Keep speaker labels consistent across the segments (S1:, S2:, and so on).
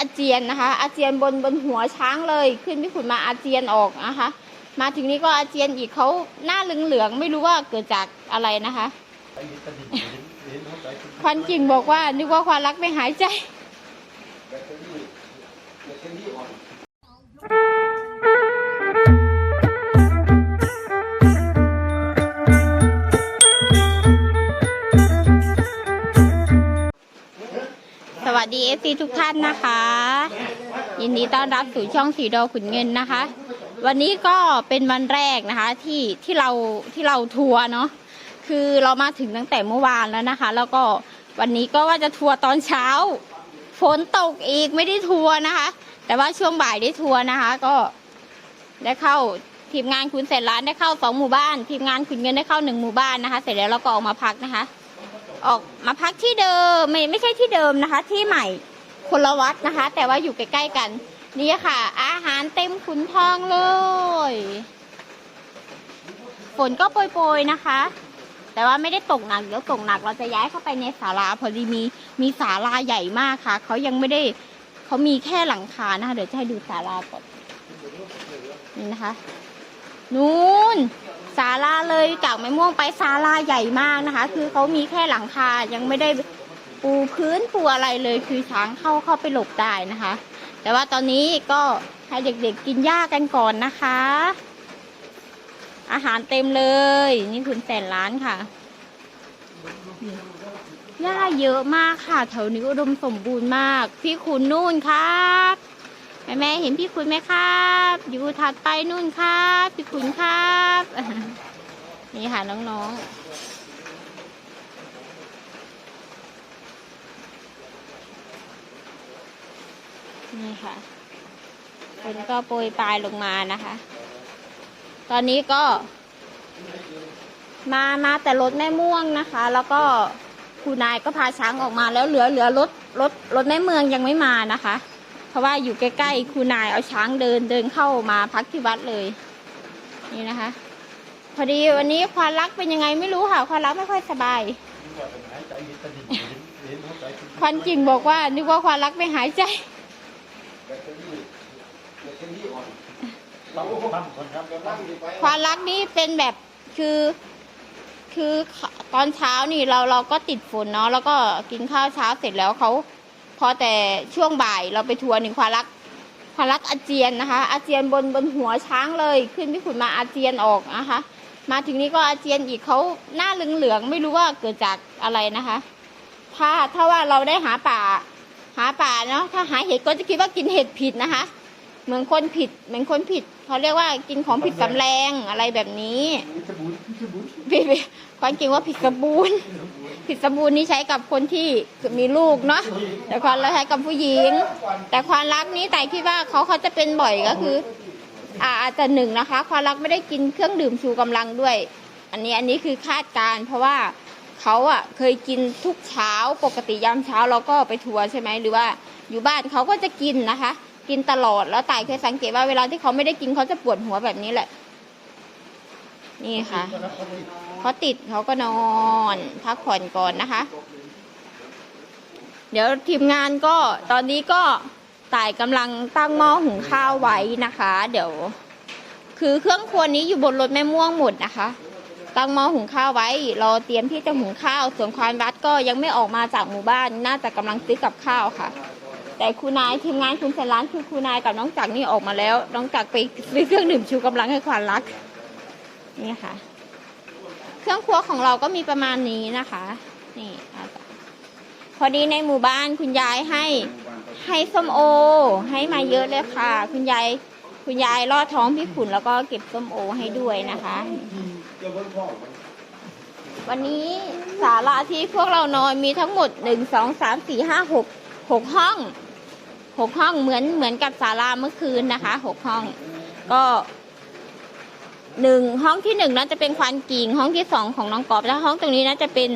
S1: อาเจียนนะคะ อาเจียนบนบนหัวช้างเลย ขึ้นพี่ขุนมาอาเจียนออกนะคะ มาถึงนี้ก็อาเจียนอีกเขาหน้าเหลืองๆไม่รู้ว่าเกิดจากอะไรนะคะควันกิ่งบอกว่านึกว่าความรักไม่หายใจ ซีทุกท่านนะคะ ยินดีต้อนรับสู่ช่องสีดอขุนเงินนะคะ วันนี้ก็เป็นวันแรกนะคะที่ที่เราที่เราทัวร์เนาะคือเรามาถึงตั้งแต่เมื่อวานแล้วนะคะ แล้วก็วันนี้ก็ว่าจะทัวร์ตอนเช้า ฝนตกอีกไม่ได้ทัวร์นะคะ แต่ว่าช่วงบ่ายได้ทัวร์นะคะ ก็ได้เข้าทีมงานคุณเสร็จร้านได้เข้าสองหมู่บ้านทีมงานคุณเงินได้เข้าหนึ่งหมู่บ้านนะคะ เสร็จแล้วเราก็ออกมาพักนะคะ ออกมาพักที่เดิมไม่ไม่ใช่ที่เดิมนะคะ ที่ใหม่ คนละวัดนะคะ แต่ว่าอยู่ใกล้ๆกัน นี่ค่ะ อาหารเต็มขุนทองเลย ฝนก็โปรยๆนะคะ แต่ว่าไม่ได้ตกหนักเดี๋ยวตกหนักเราจะย้ายเข้าไปในศาลาพอดีมีมีศาลาใหญ่มากค่ะเขายังไม่ได้เขามีแค่หลังคานะคะเดี๋ยวจะให้ดูศาลาก่อนนี่นะคะนู่นศาลาเลยจากไม้ม่วงไปศาลาใหญ่มากนะคะ คือเขามีแค่หลังคายังไม่ได้ ปูพื้นปูอะไรเลยคือช้างเข้าเข้าไปหลบได้นะคะ แต่ว่าตอนนี้ก็ให้เด็กๆกินหญ้ากันก่อนนะคะ อาหารเต็มเลย นี่คุณแสนล้านค่ะหญ้าเยอะมากค่ะ แถวนี้อุดมสมบูรณ์มาก พี่คุณนู่นครับแม่แม่เห็นพี่คุณไหมครับ อยู่ถัดไปนู่นครับ พี่คุณครับ นี่ค่ะน้องๆ นี่ค่ะฝนก็โปรยปลายลงมานะคะ ตอนนี้ก็ มามาแต่รถแม่ม่วงนะคะ แล้วก็ครูนายก็พาช้างออกมาแล้วเหลือเหลือรถรถรถแม่เมืองยังไม่มานะคะ เพราะว่าอยู่ใกล้ๆครูนายเอาช้างเดินเดินเข้ามาพักที่วัดเลย นี่นะคะ พอดีวันนี้ควานรักเป็นยังไงไม่รู้ค่ะควานรักไม่ค่อยสบายควันกิ่งบอกว่านึกว่าควานรักไม่หายใจ ควานรักนี่เป็นแบบคือ คือตอนเช้านี่เราเราก็ติดฝนเนาะแล้วก็กินข้าวเช้าเสร็จแล้วเขาพอแต่ช่วงบ่ายเราไปทัวร์หนึ่งควานรักควานรักอาเจียนนะคะ อาเจียนบนบนหัวช้างเลย ขึ้นพี่ขุนมาอาเจียนออกนะคะ มาถึงนี้ก็อาเจียนอีกเขาหน้าเหลืองๆไม่รู้ว่าเกิดจากอะไรนะคะ ถ้าถ้าว่าเราได้หาป่าหาป่าเนาะถ้าหาเห็ดก็จะคิดว่ากินเห็ดผิดนะคะ เหมือนคนผิด เหมือนคนผิดเขาเรียกว่ากินของผิดสำแรงอะไรแบบนี้พี่พี่ความจริงว่าผิดสมบูรณ์ผิดสมบูรณ์นี่ใช้กับคนที่มีลูกเนาะแต่ความรักใช้กับผู้หญิง แต่ความรักนี้แต่คิดว่าเขาเขาจะเป็นบ่อยก็คืออ่าอาจจะหนึ่งนะคะ ความรักไม่ได้กินเครื่องดื่มชูกำลังด้วย อันนี้อันนี้คือคาดการณ์เพราะว่าเขาอะเคยกินทุกเช้าปกติยามเช้าเราก็ไปทัวร์ใช่ไหมหรือว่าอยู่บ้านเขาก็จะกินนะคะ กินตลอดแล้วตายเคยสังเกตว่าเวลาที่เขาไม่ได้กินเขาจะปวดหัวแบบนี้แหละ นี่ค่ะเขาติดเขาก็นอนพักผ่อนก่อนนะคะ เดี๋ยวทีมงานก็ตอนนี้ก็ต่ายกำลังตั้งหม้อหุงข้าวไว้นะคะ เดี๋ยว คือเครื่องครัวนี้อยู่บนรถแม่ม่วงหมดนะคะ ตั้งหม้อหุงข้าวไว้รอเตรียมที่จะหุงข้าวส่วนควานวัดก็ยังไม่ออกมาจากหมู่บ้านน่าจะกำลังซื้อกับข้าวค่ะ แต่ครูนายทีมงานคุณเซร้านคือครูนายกับน้องจักรนี่ออกมาแล้ว น้องจักรไปซื้อเครื่องดื่มชูกำลังให้ควานรัก นี่ค่ะ เครื่องครัวของเราก็มีประมาณนี้นะคะ นี่พอดีในหมู่บ้านคุณยายให้ให้ส้มโอ ให้มาเยอะเลยค่ะ คุณยายคุณยายลอดท้องพี่ขุนแล้วก็เก็บส้มโอให้ด้วยนะคะ วันนี้ศาลาที่พวกเรานอนมีทั้งหมดหนึ่งสองสามสี่ห้าหกหกห้อง หกห้องเหมือนเหมือนกับศาลาเมื่อคืนนะคะหกห้อง ก็หนึ่งห้องที่หนึ่งน่าจะเป็นควานกิ่งห้องที่สองของน้องกอบแล้วห้องตรงนี้น่าจะเป็น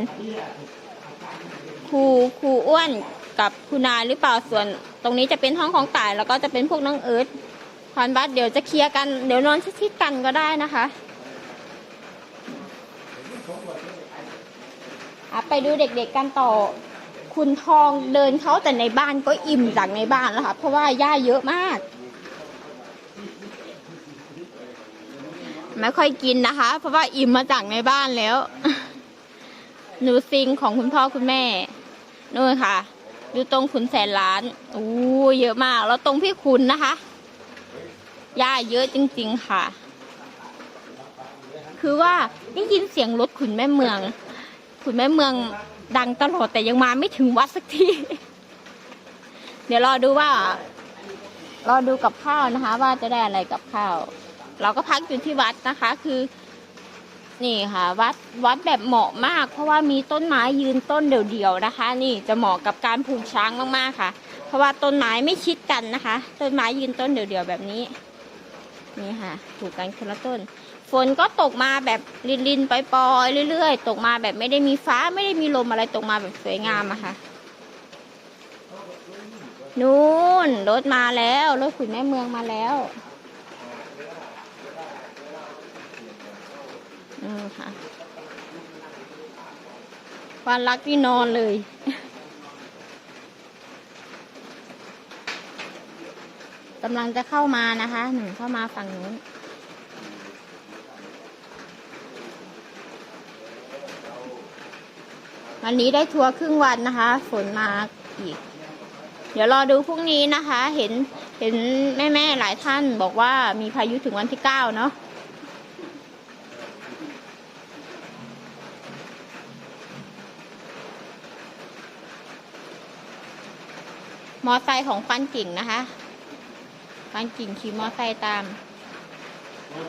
S1: ครูครูอ้วนกับครูนายหรือเปล่าส่วน ตรงนี้จะเป็นห้องของต่าย แล้วก็จะเป็นพวกน้องเอิร์ธควานบัสเดี๋ยวจะเคลียร์กันเดี๋ยวนอนชิดๆกันก็ได้นะคะอะไปดูเด็กๆกันต่อ คุณทองเดินเขาแต่ในบ้านก็อิ่มจากในบ้านแล้วค่ะเพราะว่าหญ้าเยอะมาก ไม่ค่อยกินนะคะ เพราะว่าอิ่มมาจากในบ้านแล้ว หนูซิงของคุณพ่อคุณแม่นู่นค่ะอยู่ตรงขุนแสนล้านอู้เยอะมาก แล้วตรงพี่คุณนะคะหญ้าเยอะจริง ๆค่ะ คือว่าได้ยินเสียงรถขุนแม่เมือง ขุนแม่เมือง ดังตลอดแต่ยังมาไม่ถึงวัดสักที เดี๋ยวรอดูว่า รอดูกับข้าวนะคะ ว่าจะได้อะไรกับข้าว เราก็พักอยู่ที่วัดนะคะ คือ นี่ค่ะ วัดวัดแบบเหมาะมาก เพราะว่ามีต้นไม้ยืนต้นเดี่ยวๆนะคะ นี่จะเหมาะกับการผูกช้างมากๆค่ะ เพราะว่าต้นไม้ไม่ชิดกันนะคะ ต้นไม้ยืนต้นเดี่ยวๆแบบนี้ นี่ค่ะผูกกันคนละต้น ฝนก็ตกมาแบบลินๆปล่อยๆเรื่อยๆ ตกมาแบบไม่ได้มีฟ้าไม่ได้มีลมอะไรตกมาแบบสวยงามอะค่ะนู่นรถมาแล้วรถขุนแม่เมืองมาแล้วอืมค่ะวันรักที่นอนเลย กำลังจะเข้ามานะคะ หนึ่งเข้ามาฝั่งนู้นวันนี้ได้ทัวร์ครึ่งวันนะคะ ฝนมาอีก เดี๋ยวรอดูพรุ่งนี้นะคะ เห็นเห็นแม่แม่ๆหลายท่านบอกว่ามีพายุถึงวันที่เก้าเนาะมอไซค์ของฟันกิ่งนะคะ ฟันกิ่งขี่มอไซค์ตาม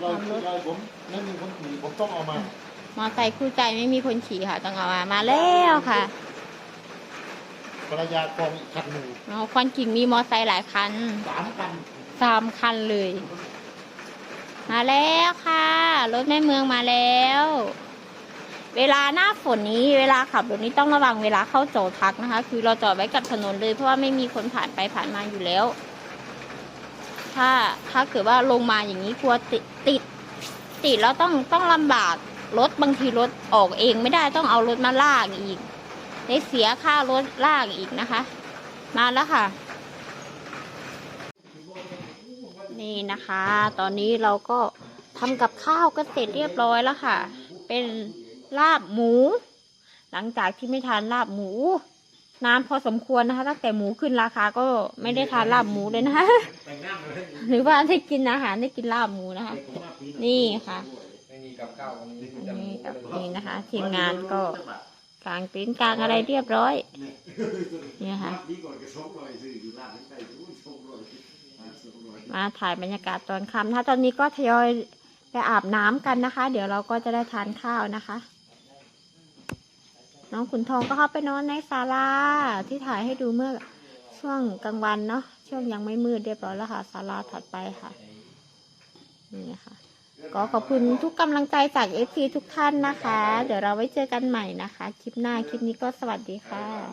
S2: เราเราผมไม่มีคนขี่ผมต้องเอามา
S1: มอไซค์คู่ใจไม่มีคนขี่ค่ะต้องเอามามาแล้วค่ะ
S2: ภรรยากองอีกคันหนึ่ง
S1: เอาควันกิ่งมีมอไซค์หลายคัน
S2: สามคัน
S1: สามคันเลย มาแล้วค่ะ รถแม่เมืองมาแล้ว เวลาหน้าฝนนี้ เวลาขับรถนี้ต้องระวังเวลาเข้าโจอดพักนะคะ คือเราจอดไว้กับถนนเลยเพราะว่าไม่มีคนผ่านไปผ่านมาอยู่แล้ว ถ้าถ้าเกิดว่าลงมาอย่างนี้กลัวติดติดติดแล้วต้องต้องลำบากรถบางทีรถออกเองไม่ได้ต้องเอารถมาลากอีกได้เสียค่ารถลากอีกนะคะ มาแล้วค่ะ นี่นะคะ ตอนนี้เราก็ทำกับข้าวก็เสร็จเรียบร้อยแล้วค่ะ เป็นลาบหมู หลังจากที่ไม่ทานลาบหมู นานพอสมควรนะคะ ตั้งแต่หมูขึ้นราคาก็ไม่ได้ทานลาบหมูเลยนะคะ หรือว่าได้กินอาหารได้กินลาบหมูนะคะ นี่ค่ะ
S3: ไม่มีกับข้าววันนี้
S1: อันนี้กับนี่นะคะทีมงานก็กางติ้นกางอะไรเรียบร้อยนี่ค่ะ มาถ่ายบรรยากาศตอนค่ำถ้าตอนนี้ก็ทยอยไปอาบน้ำกันนะคะ เดี๋ยวเราก็จะได้ทานข้าวนะคะ น้องขุนทองก็เข้าไปนอนในศาลาที่ถ่ายให้ดูเมื่อช่วงกลางวันเนาะช่วงยังไม่มืดเรียบร้อยแล้วค่ะศาลาถัดไปค่ะนี่ค่ะ ก็ขอบคุณทุกกำลังใจจากเอฟซีทุกท่านนะคะ เดี๋ยวเราไว้เจอกันใหม่นะคะ คลิปหน้าคลิปนี้ก็สวัสดีค่ะ